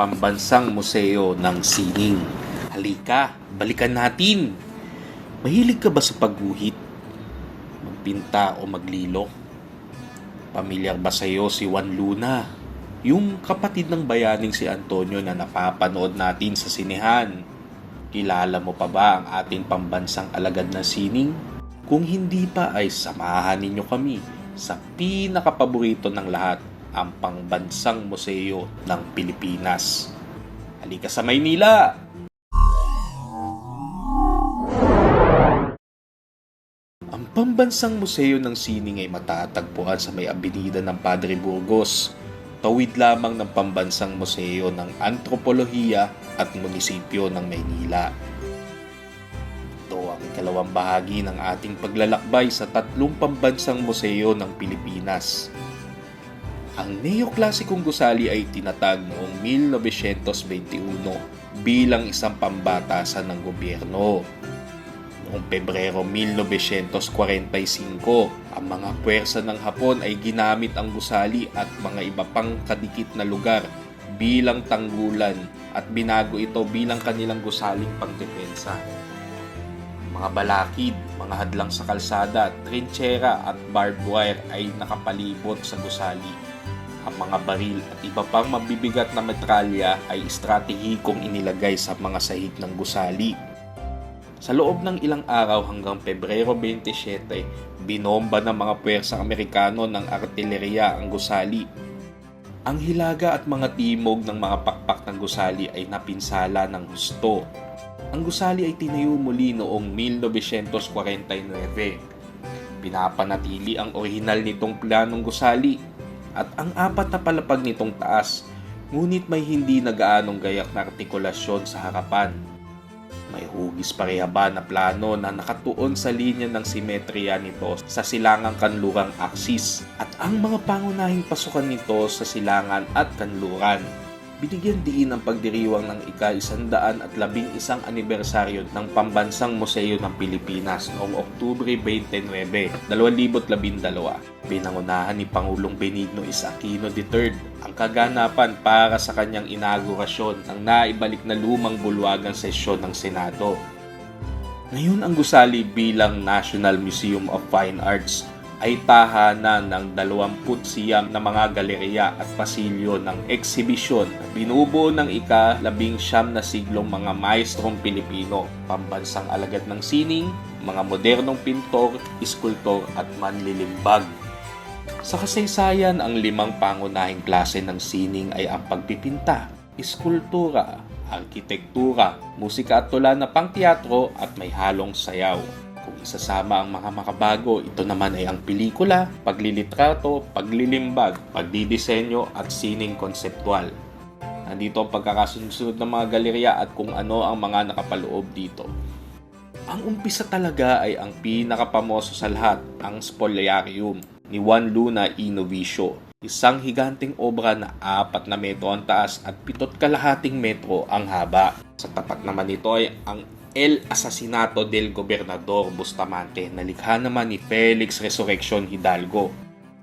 Pambansang Museo ng Sining. Halika, balikan natin. Mahilig ka ba sa pagguhit? Magpinta o maglilo? Pamilyar ba sa'yo si Juan Luna? Yung kapatid ng bayaning si Antonio na napapanood natin sa sinehan. Kilala mo pa ba ang ating pambansang alagad na sining? Kung hindi pa ay samahan ninyo kami sa pinakapaborito ng lahat, ang pangbansang museo ng Pilipinas. Halika sa Maynila! Ang pambansang museo ng sining ay matatagpuan sa may abinida ng Padre Burgos. Tawid lamang ng pambansang museo ng antropolohiya at munisipyo ng Maynila. Ito ang ikalawang bahagi ng ating paglalakbay sa tatlong pambansang museo ng Pilipinas. Ang neoklasikong gusali ay tinatag noong 1921 bilang isang pambatasan ng gobyerno. Noong Pebrero 1945, ang mga puwersa ng Hapon ay ginamit ang gusali at mga iba pang kadikit na lugar bilang tanggulan at binago ito bilang kanilang gusaling pangdepensa. Mga balakid, mga hadlang sa kalsada, trinchera at barbed wire ay nakapalibot sa gusali. Ang mga baril at iba pang mabibigat na metralya ay estratehikong inilagay sa mga sahig ng gusali. Sa loob ng ilang araw hanggang Pebrero 27, binomba ng mga puwersang Amerikano ng artilleria ang gusali. Ang hilaga at mga timog ng mga pakpak ng gusali ay napinsala ng husto. Ang gusali ay tinayo muli noong 1949. Pinapanatili ang orihinal nitong planong gusali at ang apat na palapag nitong taas ngunit may hindi nagaanong gayak na artikulasyon sa harapan. May hugis parehaba na plano na nakatuon sa linya ng simetriya nito sa silangang kanlurang aksis at ang mga pangunahing pasukan nito sa silangan at kanluran. Binigyan diin ang pagdiriwang ng ika-isandaan at labing isang anibersaryo ng Pambansang Museo ng Pilipinas noong Oktubre 29, 2012. Pinangunahan ni Pangulong Benigno. Aquino III ang kaganapan para sa kanyang inaugurasyon ng naibalik na lumang bulwagang sesyon ng Senado. Ngayon ang gusali bilang National Museum of Fine Arts ay tahanan ng 20 siyam na mga galerya at pasilyo ng eksibisyon binubuo ng ika-labing siyam na siglong mga maestrong Pilipino, pambansang alagad ng sining, mga modernong pintor, iskultor at manlilimbag. Sa kasaysayan, ang limang pangunahing klase ng sining ay ang pagpipinta, iskultura, arkitektura, musika at tula na pangteatro at may halong sayaw. Kung isasama ang mga makabago, ito naman ay ang pelikula, paglilitrato, paglilimbag, pagdidisenyo at sining konseptual. Nandito ang pagkakasunod ng mga galerya at kung ano ang mga nakapaloob dito. Ang umpisa talaga ay ang pinakapamoso sa lahat, ang Spoliarium ni Juan Luna Inovicio. Isang higanting obra na apat na metro ang taas at pitot kalahating metro ang haba. Sa tapat naman nito ay ang El Asesinato del Gobernador Bustamante na likha naman ni Felix Resurrection Hidalgo.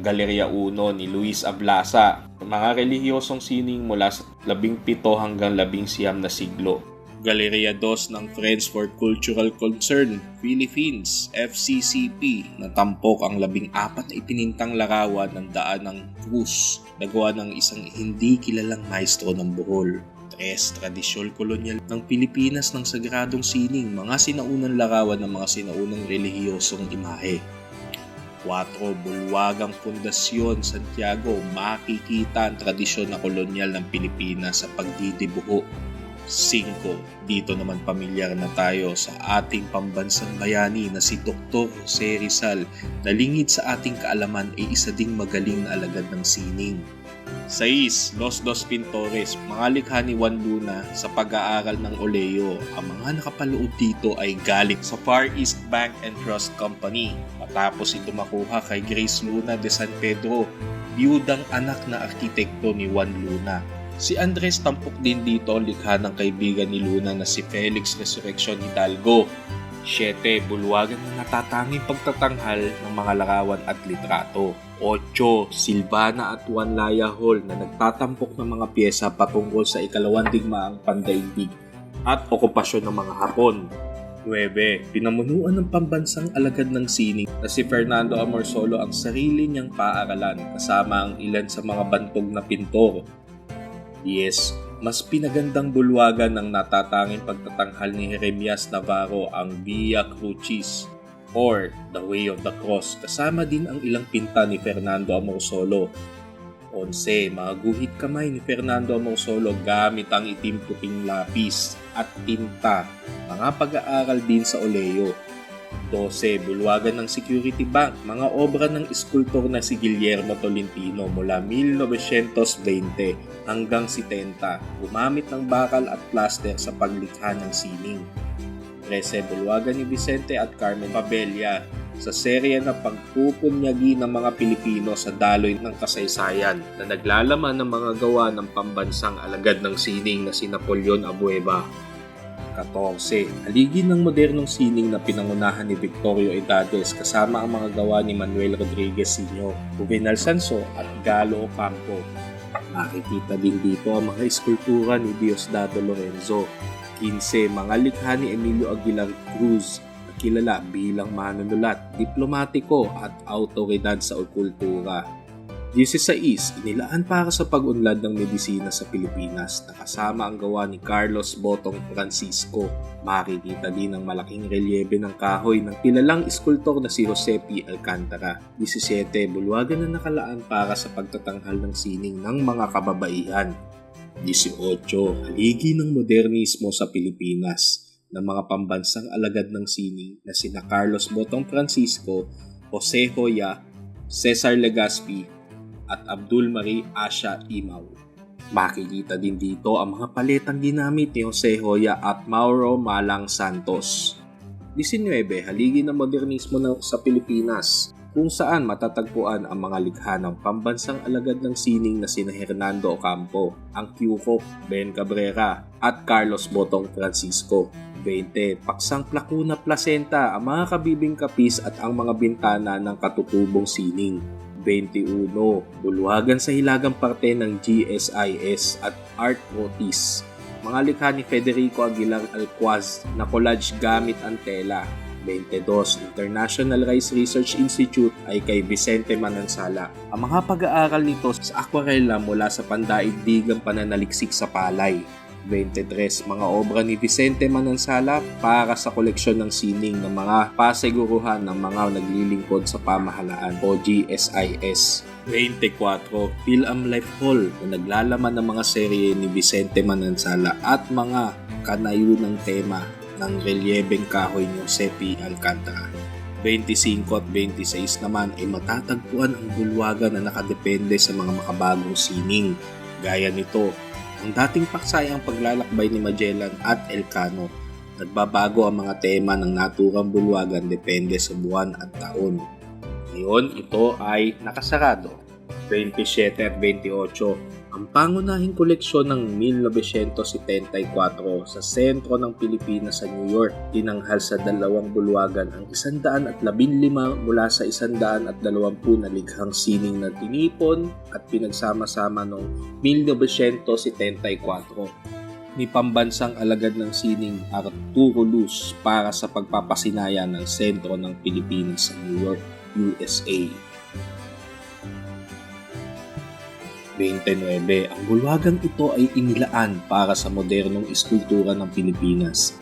Galeria 1 ni Luis Ablasa, mga relihiyosong sining mula sa 17 hanggang 19 na siglo. Galeria 2 ng Friends for Cultural Concern, Philippines, FCCP, na tampok ang labing apat na ipinintang larawan ng daan ng Cruz, nagawa ng isang hindi kilalang maestro ng Bohol. Tres, tradisyon kolonyal ng Pilipinas ng sagradong sining, mga sinaunang larawan ng mga sinaunang relihiyosong imahe. 4. Bulwagang Pundasyon, Santiago, makikita ang tradisyon na kolonyal ng Pilipinas sa pagdidibuho 5. Dito naman pamilyar na tayo sa ating pambansang bayani na si Dr. Jose Rizal na lingid sa ating kaalaman ay isa ding magaling na alagad ng sining. 6. Los Dos Pintores, mga likha ni Juan Luna sa pag-aaral ng Oleo. Ang mga nakapaloob dito ay galing sa Far East Bank and Trust Company. Matapos ito makuha kay Grace Luna de San Pedro, biyudang anak na arkitekto ni Juan Luna. Si Andres tampok din dito likha ng kaibigan ni Luna na si Felix Resurrection Hidalgo. 7. Bulwagan na natatanging pagtatanghal ng mga larawan at litrato. 8. Silvana at Juan Laya Hall na nagtatampok ng mga pyesa patungkol sa ikalawang digmaang pandaigdig at okupasyon ng mga Hapon. 9. Pinamunuan ng pambansang alagad ng sining na si Fernando Amorsolo ang sarili niyang paaralan kasama ang ilan sa mga bantog na pintor. 10. Mas pinagandang bulwagan ng natatanging pagtatanghal ni Jeremias Navarro ang Via Crucis or The Way of the Cross kasama din ang ilang pinta ni Fernando Amorsolo 11. Mga guhit kamay ni Fernando Amorsolo gamit ang itim puting lapis at tinta. Mga pag-aaral din sa Oleo. 12. Bulwagan ng Security Bank. Mga obra ng eskultor na si Guillermo Tolentino mula 1920 hanggang 70. Gumamit ng bakal at plaster sa paglikha ng sining. 13. Bulwagan ni Vicente at Carmen Pabella sa serye na pagpupunyagi ng mga Pilipino sa daloy ng kasaysayan na naglalaman ng mga gawa ng pambansang alagad ng sining na si Napoleon Abueva. 14. Haligi ng modernong sining na pinangunahan ni Victorio Edades kasama ang mga gawa ni Manuel Rodriguez Sr., Juvenal Sanso at Galo Ocampo. Makikita din dito ang mga eskultura ni Diosdado Lorenzo. 15. Mga likha ni Emilio Aguilar Cruz kilala bilang manunulat, diplomatiko at autoridad sa kultura. 16. Inilaan para sa pag-unlad ng medisina sa Pilipinas na kasama ang gawa ni Carlos Botong Francisco. Makikita din ang malakingelyebe ng kahoy ng kilalang iskultor na si Jose P. Alcantara. 17. Bulwagan na nakalaan para sa pagtatanghal ng sining ng mga kababaihan. 18. Haligi ng modernismo sa Pilipinas ng mga pambansang alagad ng sining na sina Carlos Botong Francisco, Jose Hoya, Cesar Legaspi at Abdul Marie Asha Imaw. Makikita din dito ang mga paletang ginamit ni Jose Hoya at Mauro Malang Santos. 19. Haligi ng modernismo sa Pilipinas kung saan matatagpuan ang mga likha ng pambansang alagad ng sining na sina Hernando Ocampo, ang Kyuko, Ben Cabrera at Carlos Botong Francisco 20. Paksang Plakuna Placenta, ang mga kabibing kapis at ang mga bintana ng katutubong sining. 21. Bulwagan sa hilagang parte ng GSIS at Art Rotis. Mga likha ni Federico Aguilar Alquaz na collage gamit ang tela. 22. International Rice Research Institute ay kay Vicente Manansala. Ang mga pag-aaral nito sa aquarela mula sa pandaigdigang pananaliksik sa palay. 23 mga obra ni Vicente Manansala para sa koleksyon ng sining ng mga pasiguruhan ng mga naglilingkod sa pamahalaan o GSIS. 24 Phil-Am Life Hall na naglalaman ng mga serye ni Vicente Manansala at mga kanayo ng tema ng relyebeng kahoy ni Jose P. Alcantara. 25 at 26 naman ay matatagpuan ang bulwagan na nakadepende sa mga makabagong sining. Gaya nito, ang dating paksay ang paglalakbay ni Magellan at Elcano. Nagbabago ang mga tema ng naturang bulwagan depende sa buwan at taon. Ngayon, ito ay nakasarado. 27 at 28 ang pangunahing koleksyon ng 1974 sa sentro ng Pilipinas sa New York. Tinanghal sa dalawang bulwagan ang 115 mula sa 120 na likhang sining na tinipon at pinagsama-sama noong 1974 ni pambansang alagad ng sining Arturo Luz para sa pagpapasinaya ng sentro ng Pilipinas sa New York, USA. 29, ang bulwagang ito ay inilaan para sa modernong eskultura ng Pilipinas.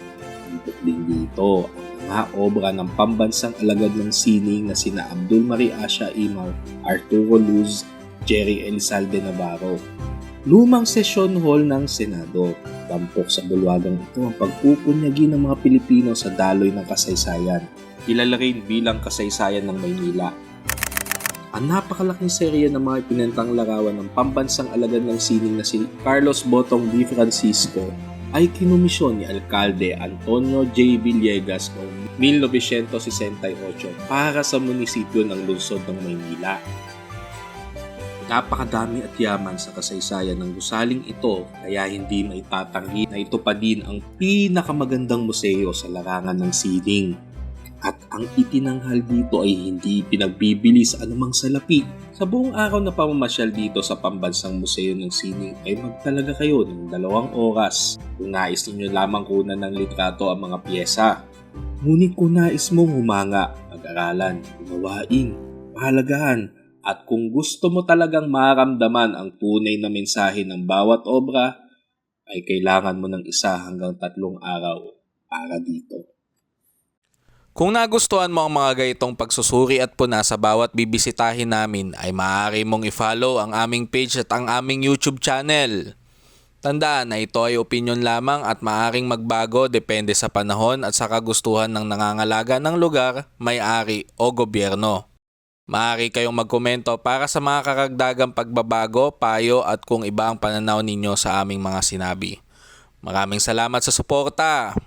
Dito din dito ang mga obra ng pambansang alagad ng sining na sina Abdul Marie Asha Imaw, Arturo Luz, Jerry Elizalde Navarro. Lumang session hall ng Senado. Tampok sa bulwagang ito ang pagpupunyagi ng mga Pilipino sa daloy ng kasaysayan. Kilala rin bilang kasaysayan ng Maynila ang napakalaking serye ng mga ipinentang larawan ng pambansang alagad ng sining na si Carlos Botong D. Francisco ay kinumisyon ni Alkalde Antonio J. Villegas noong 1968 para sa munisipyo ng lungsod ng Maynila. Napakadami at yaman sa kasaysayan ng gusaling ito kaya hindi maitatanggi na ito pa din ang pinakamagandang museo sa larangan ng sining At ang itinanghal dito ay hindi pinagbibili sa anumang salapi. Sa buong araw na pamamasyal dito sa Pambansang Museo ng Sining ay magtalaga kayo ng dalawang oras kung nais ninyo lamang kunan ng litrato ang mga pyesa. Ngunit kung nais mong humanga, pag-aralan, unawain, pahalagahan, at kung gusto mo talagang maramdaman ang tunay na mensahe ng bawat obra, ay kailangan mo ng isa hanggang tatlong araw para dito. Kung nagustuhan mo ang mga gayitong pagsusuri at puna sa bawat bibisitahin namin ay maaari mong i-follow ang aming page at ang aming YouTube channel. Tandaan na ito ay opinion lamang at maaring magbago depende sa panahon at sa kagustuhan ng nangangalaga ng lugar, may-ari o gobyerno. Maaari kayong magkomento para sa mga karagdagang pagbabago, payo at kung iba ang pananaw ninyo sa aming mga sinabi. Maraming salamat sa suporta!